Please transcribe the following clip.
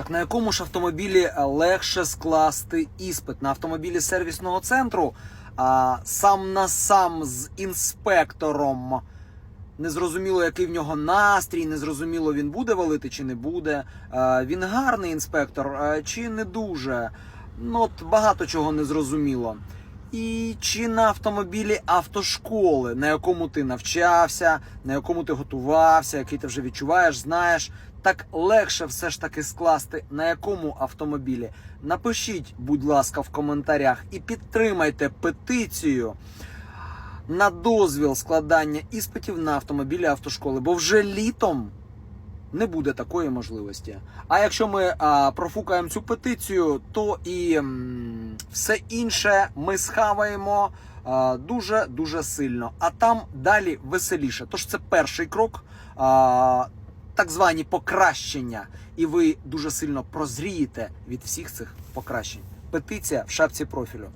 Так на якому ж автомобілі легше скласти іспит? На автомобілі сервісного центру а, сам на сам з інспектором. Незрозуміло, який в нього настрій, незрозуміло, він буде валити чи не буде. Він гарний інспектор чи не дуже. Ну, от багато чого не зрозуміло. І чи на автомобілі автошколи, на якому ти навчався, на якому ти готувався, який ти вже відчуваєш, знаєш, так легше все ж таки скласти на якому автомобілі. Напишіть, будь ласка, в коментарях і підтримайте петицію на дозвіл складання іспитів на автомобілі автошколи, бо вже літом не буде такої можливості. А якщо ми а, профукаємо цю петицію, то і все інше ми схаваємо дуже дуже сильно. А там далі веселіше. Тож це перший крок. Так звані покращення, і ви дуже сильно прозрієте від всіх цих покращень. Петиція в шапці профілю.